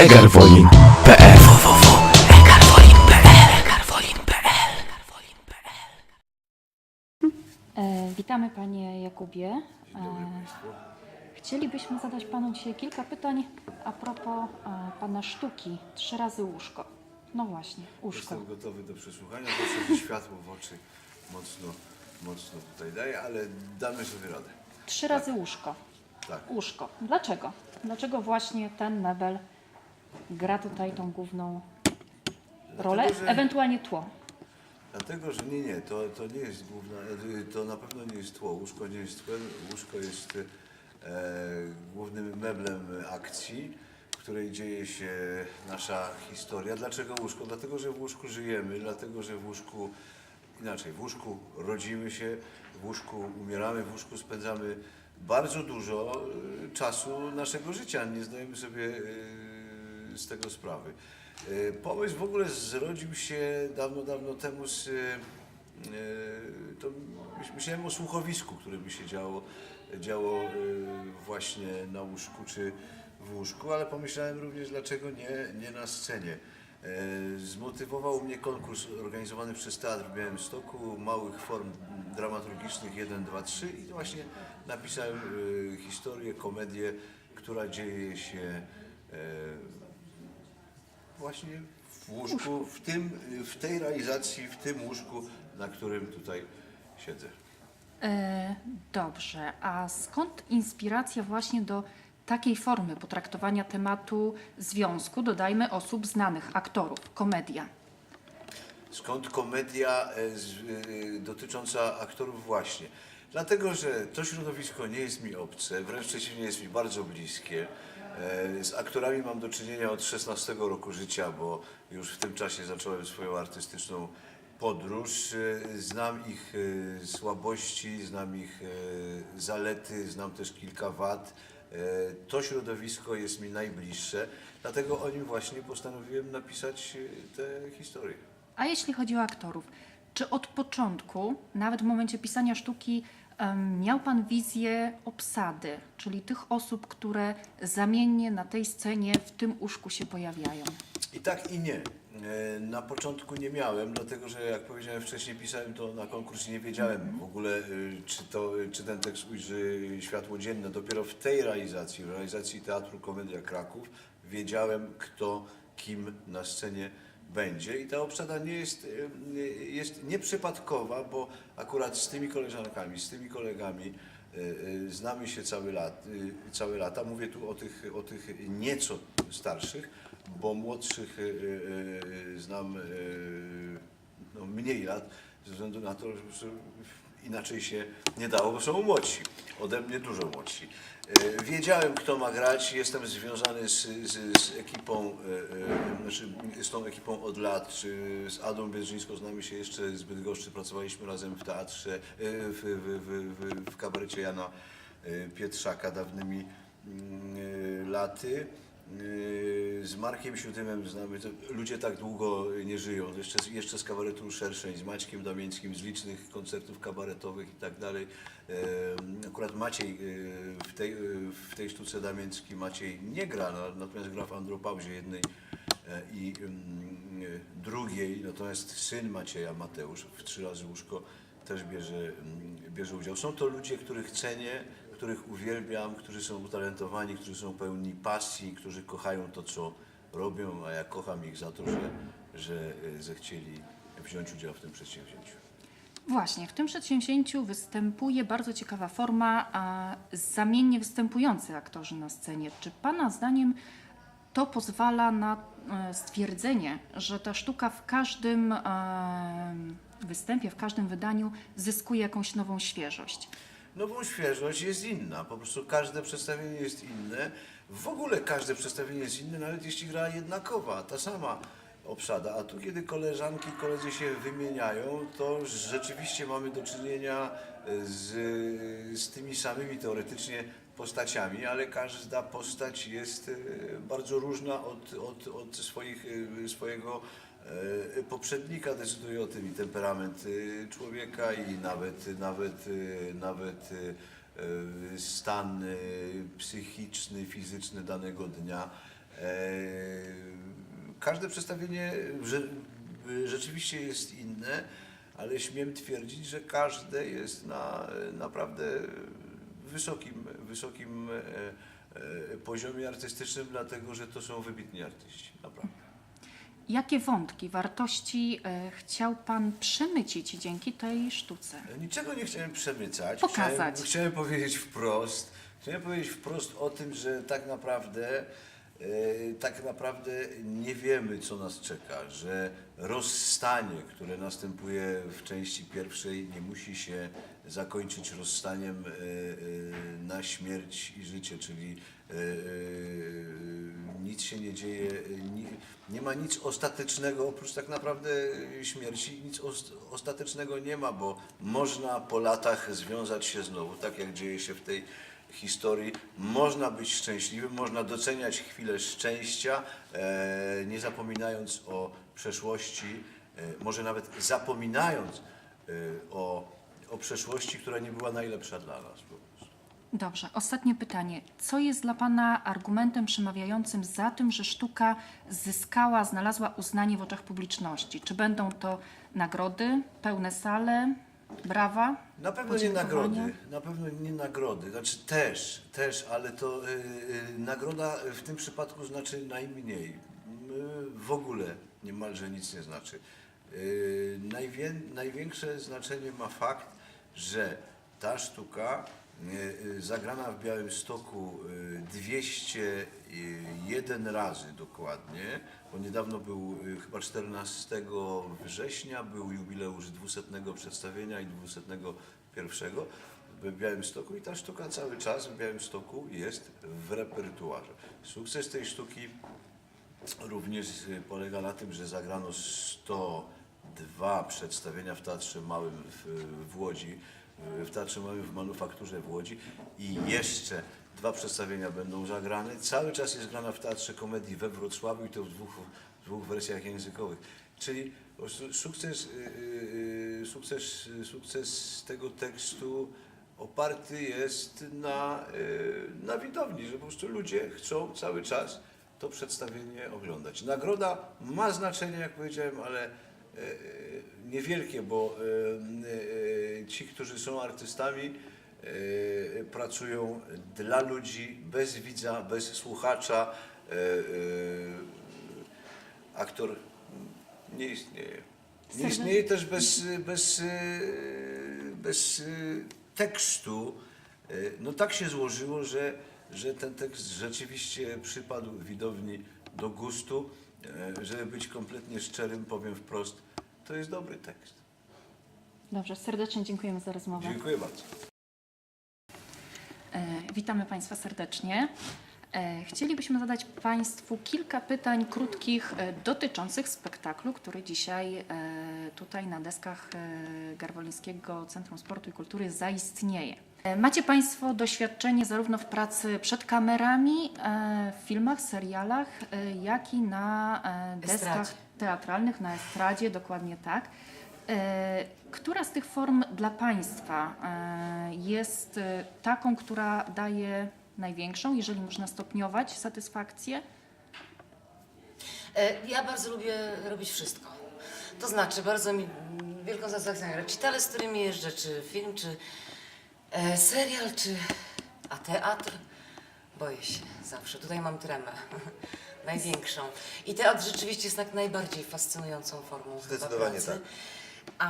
egarwolin.pl E, Witamy Panie Jakubie. E, Chcielibyśmy zadać Panu dzisiaj kilka pytań a propos e, Pana sztuki Trzy razy łóżko. No właśnie, łóżko. Jestem gotowy do przesłuchania, proszę światło w oczy mocno, mocno tutaj daję, ale damy sobie radę. Trzy razy łóżko. Tak. Łóżko. Dlaczego? Dlaczego właśnie ten mebel gra tutaj tą główną rolę, Dlatego, że- ewentualnie tło? Dlatego, że nie, nie, to, to nie jest główna, to na pewno nie jest tło, łóżko nie jest tłem, łóżko jest e, głównym meblem akcji, w której dzieje się nasza historia. Dlaczego łóżko? Dlatego, że w łóżku żyjemy, dlatego, że w łóżku, inaczej, w łóżku rodzimy się, w łóżku umieramy, w łóżku spędzamy bardzo dużo e, czasu naszego życia, nie zdajemy sobie e, z tego sprawy. E, Pomysł w ogóle zrodził się dawno, dawno temu z... To myśl- myślałem o słuchowisku, które by się działo, działo właśnie na łóżku czy w łóżku, ale pomyślałem również, dlaczego nie, nie na scenie. Zmotywował mnie konkurs organizowany przez Teatr w Białymstoku, małych form dramaturgicznych 1, 2, 3 i właśnie napisałem e, historię, komedię, która dzieje się e, właśnie w łóżku, w, tym, w tej realizacji, w tym łóżku, na którym tutaj siedzę. E, dobrze, a skąd inspiracja właśnie do takiej formy potraktowania tematu związku, dodajmy osób znanych, aktorów, komedia? Skąd komedia e, z, e, dotycząca aktorów właśnie? Dlatego, że to środowisko nie jest mi obce, wręcz przeciwnie jest mi bardzo bliskie. E, Z aktorami mam do czynienia od 16 roku życia, bo już w tym czasie zacząłem swoją artystyczną podróż. E, Znam ich e, słabości, znam ich zalety, znam też kilka wad. To środowisko jest mi najbliższe, dlatego o nim właśnie postanowiłem napisać tę historię. A jeśli chodzi o aktorów, czy od początku, nawet w momencie pisania sztuki, miał Pan wizję obsady, czyli tych osób, które zamiennie na tej scenie w tym łóżku się pojawiają? I tak i nie. E, Na początku nie miałem, dlatego że jak powiedziałem wcześniej, pisałem to na konkurs i nie wiedziałem w ogóle, e, czy, to, e, czy ten tekst ujrzy światło dzienne. Dopiero w tej realizacji, w realizacji Teatru Komedia Kraków, wiedziałem kto, kim na scenie będzie. I ta obsada nie jest, nie- jest nieprzypadkowa, bo akurat z tymi koleżankami, z tymi kolegami e, e, znamy się cały lat, całe lata. Mówię tu o tych, o tych nieco starszych, bo młodszych znam no, mniej lat, ze względu na to, że inaczej się nie dało, bo są młodsi, ode mnie dużo młodsi. E, Wiedziałem, kto ma grać, jestem związany z, z, z ekipą, e, e, znaczy z tą ekipą od lat, z Adą Biedrzyńską znamy się jeszcze z Bydgoszczy, pracowaliśmy razem w teatrze, w, w, w, w, w kabarecie Jana Pietrzaka dawnymi mm, laty. Yy, Z Markiem Siódymem znamy, to ludzie tak długo nie żyją. Jeszcze, jeszcze z kabaretu Szerszeń, z Maćkiem Damińskim, z licznych koncertów kabaretowych i tak dalej. Yy, Akurat Maciej yy, w tej, w tej sztuce Damiński Maciej nie gra, na- natomiast gra w Andropauzie jednej i drugiej. Natomiast syn Macieja, Mateusz, w Trzy razy łóżko też bierze, bierze udział. Są to ludzie, których cenię, których uwielbiam, którzy są utalentowani, którzy są pełni pasji, którzy kochają to, co robią, a ja kocham ich za to, że, że e, zechcieli wziąć udział w tym przedsięwzięciu. Właśnie, w tym przedsięwzięciu występuje bardzo ciekawa forma a, zamiennie występujący aktorzy na scenie. Czy Pana zdaniem to pozwala na e, stwierdzenie, że ta sztuka w każdym e, występie, w każdym wydaniu zyskuje jakąś nową świeżość? Nową świeżość jest inna, po prostu każde przedstawienie jest inne. W ogóle każde przedstawienie jest inne, nawet jeśli gra jednakowa, ta sama obsada. A tu kiedy koleżanki, koledzy się wymieniają, to rzeczywiście mamy do czynienia z, z tymi samymi teoretycznie postaciami, ale każda postać jest e, bardzo różna od, od, od swoich, e, swojego e, poprzednika decyduje o tym i temperament e, człowieka i nawet, nawet, e, nawet e, e, stan e, psychiczny, fizyczny danego dnia. E, Każde przedstawienie rzeczywiście jest inne, ale śmiem twierdzić, że każde jest na naprawdę wysokim, wysokim e, e, poziomie artystycznym, dlatego że to są wybitni artyści, naprawdę. Jakie wątki, wartości e, chciał Pan przemycić dzięki tej sztuce? Niczego nie chciałem przemycać. Pokazać. Chciałem, chciałem powiedzieć wprost. Chciałem powiedzieć wprost o tym, że tak naprawdę, e, tak naprawdę nie wiemy, co nas czeka, że rozstanie, które następuje w części pierwszej, nie musi się zakończyć rozstaniem e, e, na śmierć i życie, czyli e, e, nic się nie dzieje, nie, nie ma nic ostatecznego oprócz tak naprawdę śmierci, nic os- ostatecznego nie ma, bo można po latach związać się znowu, tak jak dzieje się w tej historii. Można być szczęśliwym, można doceniać chwilę szczęścia, e, nie zapominając o przeszłości, e, może nawet zapominając e, o, o przeszłości, która nie była najlepsza dla nas. Dobrze, ostatnie pytanie. Co jest dla Pana argumentem przemawiającym za tym, że sztuka zyskała, znalazła uznanie w oczach publiczności? Czy będą to nagrody, pełne sale, brawa? Na pewno nie nagrody, na pewno nie nagrody, znaczy też, też, ale to y, y, nagroda w tym przypadku znaczy najmniej. Y, w ogóle niemalże nic nie znaczy. Y, najwię, największe znaczenie ma fakt, że ta sztuka zagrana w Białymstoku y, 201 razy dokładnie, bo niedawno był y, chyba 14 września był jubileusz 200 przedstawienia i 201 w Białymstoku i ta sztuka cały czas w Białymstoku jest w repertuarze. Sukces tej sztuki również y, polega na tym, że zagrano 102 przedstawienia w Teatrze Małym w, Łodzi, y, w Teatrze Małym w Manufakturze w Łodzi i jeszcze dwa przedstawienia będą zagrane. Cały czas jest grana w Teatrze Komedii we Wrocławiu i to w dwóch, w dwóch wersjach językowych. Czyli sukces, y, y, y, sukces, sukces tego tekstu oparty jest na, na widowni, że po prostu ludzie chcą cały czas to przedstawienie oglądać. Nagroda ma znaczenie, jak powiedziałem, ale niewielkie, bo e, e, ci, którzy są artystami, e, pracują dla ludzi, bez widza, bez słuchacza. E, e, Aktor nie istnieje. Nie istnieje też bez, bez, e, bez e, tekstu. E, No tak się złożyło, że, że ten tekst rzeczywiście przypadł widowni do gustu. E, Żeby być kompletnie szczerym, powiem wprost, to jest dobry tekst. Dobrze, serdecznie dziękujemy za rozmowę. Dziękuję bardzo. E, Witamy Państwa serdecznie. E, Chcielibyśmy zadać Państwu kilka pytań krótkich e, dotyczących spektaklu, który dzisiaj e, tutaj na deskach e, Garwolińskiego Centrum Sportu i Kultury zaistnieje. E, Macie Państwo doświadczenie zarówno w pracy przed kamerami, e, w filmach, serialach, e, jak i na e, deskach Estradzie. Teatralnych, na estradzie, dokładnie tak. E, Która z tych form dla Państwa e, jest e, taką, która daje największą, jeżeli można stopniować satysfakcję? Ja bardzo lubię robić wszystko. To znaczy, bardzo mi wielką. Czy tele, z którymi jeżdżę, czy film, czy serial, czy a teatr. Boję się zawsze. Tutaj mam tremę. Największą. I teatr rzeczywiście jest tak najbardziej fascynującą formą chyba Zdecydowanie pracy. tak. A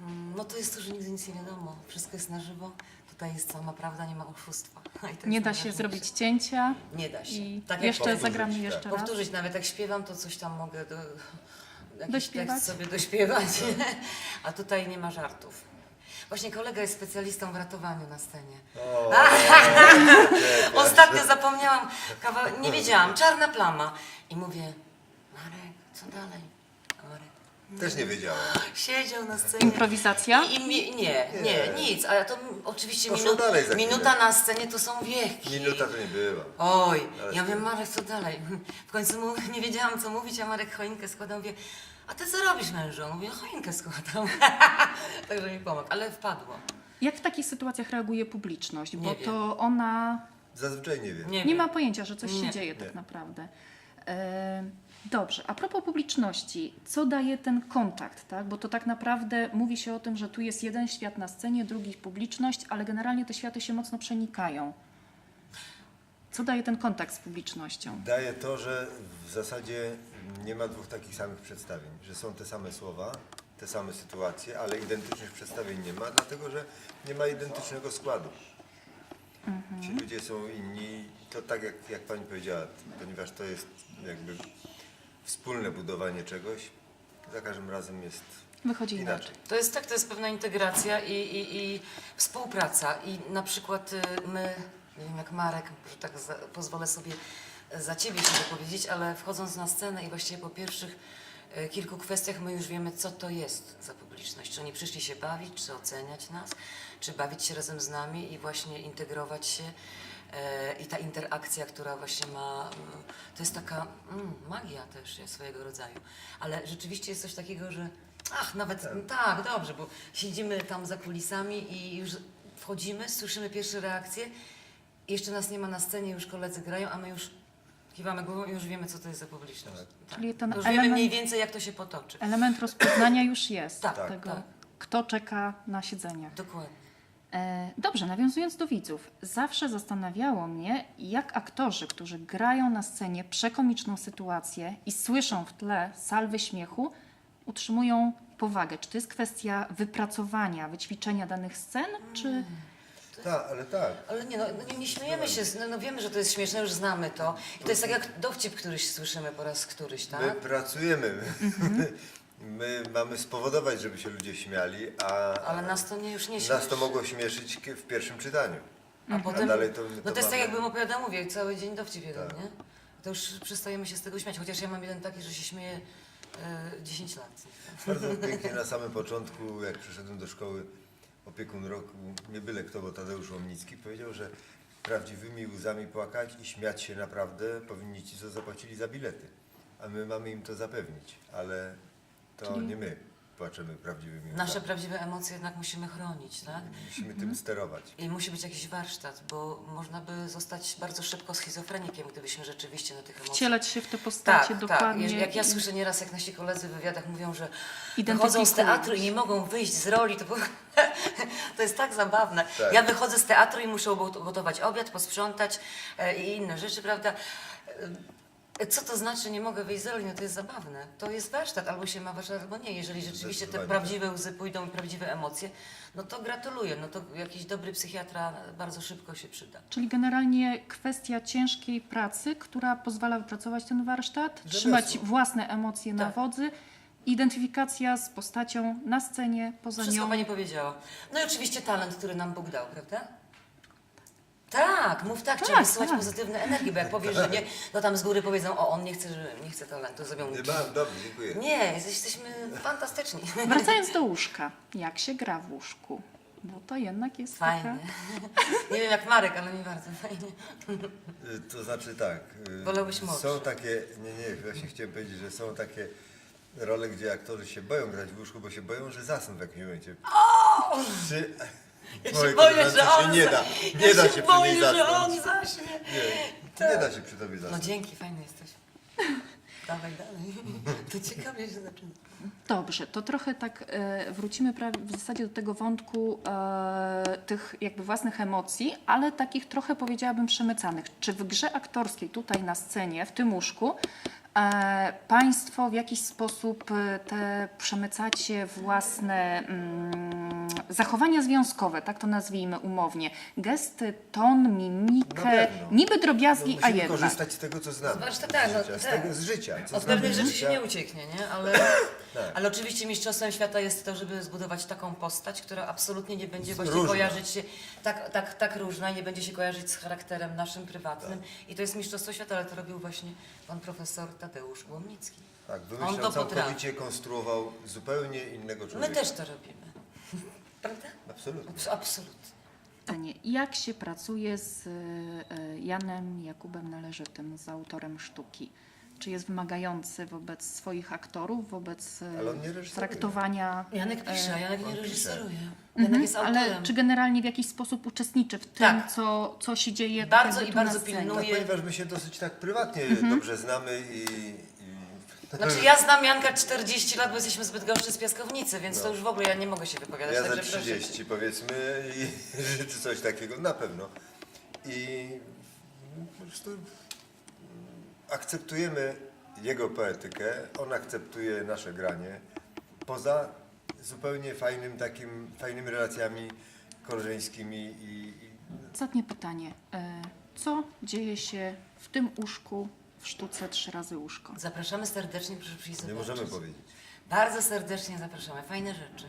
mm, no to jest to, że nigdy nic nie wiadomo. Wszystko jest na żywo. Tutaj jest sama prawda, nie ma oszustwa. I to jest Nie da się najważniejsze. zrobić cięcia Nie da się. i Tak jak jeszcze powtórzyć, zagramy tak. jeszcze raz. Powtórzyć nawet jak śpiewam, to coś tam mogę do, jakiś Dośpiewać? tekst sobie dośpiewać. A tutaj nie ma żartów. Właśnie kolega jest specjalistą w ratowaniu na scenie. O, Ostatnio zapomniałam kawałek, nie wiedziałam, czarna plama. I mówię, Marek, co dalej? A Marek też nie wiedziałem. siedział na scenie. Improwizacja? I, mi, nie, nie, nic. Ale to m- oczywiście Poszło minu, dalej za chwilę. minuta na scenie to są wieki. Minuta to nie była. Oj, Ale ja wiem, Marek, co dalej? W końcu mu nie wiedziałam, co mówić, a Marek choinkę składał, mówię, a ty co robisz, mężu? On Mówi, no choinkę składam. Także mi pomógł, ale wpadło. Jak w takich sytuacjach reaguje publiczność? Bo Nie wiem. to ona Zazwyczaj nie wiem. Nie, nie wiem. ma pojęcia, że coś się Nie. dzieje tak Nie. naprawdę. E, Dobrze, a propos publiczności, co daje ten kontakt, tak? Bo to tak naprawdę mówi się o tym, że tu jest jeden świat na scenie, drugi publiczność, ale generalnie te światy się mocno przenikają. Co daje ten kontakt z publicznością? Daje to, że w zasadzie nie ma dwóch takich samych przedstawień, że są te same słowa, te same sytuacje, ale identycznych przedstawień nie ma, dlatego że nie ma identycznego składu. Ci ludzie są inni, to tak jak, jak Pani powiedziała, ponieważ to jest jakby wspólne budowanie czegoś, za każdym razem jest Wychodzi inaczej. inaczej. To jest tak, to jest pewna integracja i, i, i współpraca. I na przykład y, my, nie wiem jak Marek, że tak za, pozwolę sobie za ciebie się wypowiedzieć, ale wchodząc na scenę i właściwie po pierwszych y, kilku kwestiach my już wiemy, co to jest za publiczność. Czy oni przyszli się bawić, czy oceniać nas, czy bawić się razem z nami i właśnie integrować się. E, I ta interakcja, która właśnie ma, to jest taka mm, magia też jest swojego rodzaju. Ale rzeczywiście jest coś takiego, że ach, nawet tak. dobrze, bo siedzimy tam za kulisami i już wchodzimy, słyszymy pierwsze reakcje. i Jeszcze nas nie ma na scenie, już koledzy grają, a my już kiwamy głową i już wiemy, co to jest za publiczność. Tak. Czyli ten już wiemy element- mniej więcej, jak to się potoczy. Element rozpoznania już jest Tak, tak, tego, tak. kto czeka na siedzeniach. Dokładnie. E, Dobrze, nawiązując do widzów, zawsze zastanawiało mnie, jak aktorzy, którzy grają na scenie przekomiczną sytuację i słyszą w tle salwy śmiechu, utrzymują powagę. Czy to jest kwestia wypracowania, wyćwiczenia danych scen, czy Tak, ale tak. Ale nie, no, nie, nie śmiejemy się, no, no wiemy, że to jest śmieszne, już znamy to. I to jest tak jak dowcip, któryś słyszymy po raz któryś, My tak? pracujemy. My mamy spowodować, żeby się ludzie śmiali, a Ale nas to nie, już nie nas śmieszy. to mogło śmieszyć w pierwszym czytaniu. A potem, dalej to- no to to jest tak mamy- jakbym opowiadał, mówię, cały dzień dowcip jeden, Tak. nie? To już przestajemy się z tego śmiać, chociaż ja mam jeden taki, że się śmieję e, 10 lat. Bardzo pięknie na samym początku, jak przyszedłem do szkoły, opiekun roku, nie byle kto, bo Tadeusz Łomnicki powiedział, że prawdziwymi łzami płakać i śmiać się naprawdę powinni ci, co zapłacili za bilety. A my mamy im to zapewnić, ale to Czyli- nie my płaczemy prawdziwymi łzami. Nasze prawdziwe emocje jednak musimy chronić, tak? Musimy tym sterować. I musi być jakiś warsztat, bo można by zostać bardzo szybko schizofrenikiem, gdybyśmy rzeczywiście na tych emocjach... wcielać się w te postacie tak, dokładnie? Tak, jak ja słyszę nieraz, jak nasi koledzy w wywiadach mówią, że wychodzą z teatru i nie mogą wyjść z roli, to, to jest tak zabawne. Tak. Ja wychodzę z teatru i muszę gotować obiad, posprzątać e, i inne rzeczy, prawda? E, Co to znaczy, nie mogę wyjść z roli? No to jest zabawne. To jest warsztat, albo się ma warsztat, albo nie. Jeżeli rzeczywiście te Zdecydowanie prawdziwe łzy pójdą i prawdziwe emocje, no to gratuluję. No to jakiś dobry psychiatra bardzo szybko się przyda. Czyli generalnie kwestia ciężkiej pracy, która pozwala wypracować ten warsztat, Rzemiosło. trzymać własne emocje na Tak. wodzy, identyfikacja z postacią na scenie, poza Wszystko nią. pani powiedziała. No i oczywiście talent, który nam Bóg dał, prawda? Tak, mów tak, trzeba Tak, wysyłać tak. pozytywne energii, bo jak powiesz, że nie, no tam z góry powiedzą, o on nie chce, że nie chce talentu, zrobią Nie mam, dobrze, dziękuję. Nie, jesteśmy fantastyczni. Wracając do łóżka, jak się gra w łóżku? Bo to jednak jest Fajnie. taka... Nie wiem jak Marek, ale mi bardzo fajnie. Y, To znaczy tak. y, Wolałbyś młodszy. Są takie, nie, nie, właśnie chciałem powiedzieć, że są takie role, gdzie aktorzy się boją grać w łóżku, bo się boją, że zasną w jakimś momencie. Przy Ja się boję, że on się nie za- da. ja Nie da się przy boję, niej że on zaśnie. Nie, nie da się przy tobie No zasnąć. dzięki, fajny jesteś. Dawaj dalej. To ciekawie się zaczyna. Dobrze, to trochę tak e, wrócimy prawie w zasadzie do tego wątku e, tych jakby własnych emocji, ale takich trochę powiedziałabym przemycanych. Czy w grze aktorskiej tutaj na scenie, w tym łóżku, e, Państwo w jakiś sposób e, te przemycacie własne mm, zachowania związkowe, tak to nazwijmy umownie, gesty, ton, mimikę, niby drobiazgi, No, a musimy jednak. korzystać z tego, co znamy. Zobacz, to z, tak, no, życia, z, tak. tego, z życia. Co Od znamy pewnych z rzeczy życia. się nie ucieknie, nie? Ale, Tak. ale oczywiście mistrzostwem świata jest to, żeby zbudować taką postać, która absolutnie nie będzie właśnie różna. kojarzyć się, tak, tak, tak różna, nie będzie się kojarzyć z charakterem naszym prywatnym. Tak. I to jest mistrzostwo świata, ale to robił właśnie pan profesor Tadeusz Łomnicki. Tak, On wymyślał to całkowicie, konstruował zupełnie innego My człowieka. też to robimy. Prawda? Absolutnie. Abs- Absolutnie. Pytanie, jak się pracuje z e, Janem Jakubem Należytym, z autorem sztuki? czy jest wymagający wobec swoich aktorów, wobec e, Ale on nie reżyseruje. traktowania. Janek pisze, a Janek nie pisze. reżyseruje. Janek Mhm, jest autorem. ale czy generalnie w jakiś sposób uczestniczy w tym, Tak. co, co się dzieje Bardzo jakby i tu na bardzo scenie? pilnuje. Tak, ponieważ my się dosyć tak prywatnie Mhm. dobrze znamy i Znaczy ja znam Janka 40 lat, bo jesteśmy zbyt gąszczy z piaskownicy, więc to już w ogóle ja nie mogę się wypowiadać. ja za także proszę. 30 powiedzmy i, czy coś takiego, na pewno. I po prostu akceptujemy jego poetykę, on akceptuje nasze granie, poza zupełnie fajnym takim, fajnymi relacjami koleżeńskimi i, i Ostatnie pytanie. E, Co dzieje się w tym łóżku w sztuce Trzy razy łóżko? Zapraszamy serdecznie, proszę przyjść nie zobaczyć. możemy powiedzieć. Bardzo serdecznie zapraszamy. Fajne rzeczy.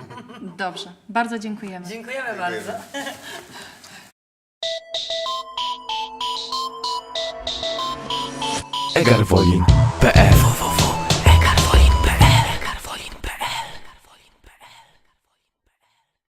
Dobrze, bardzo dziękujemy. Dziękujemy Dziękujemy. bardzo.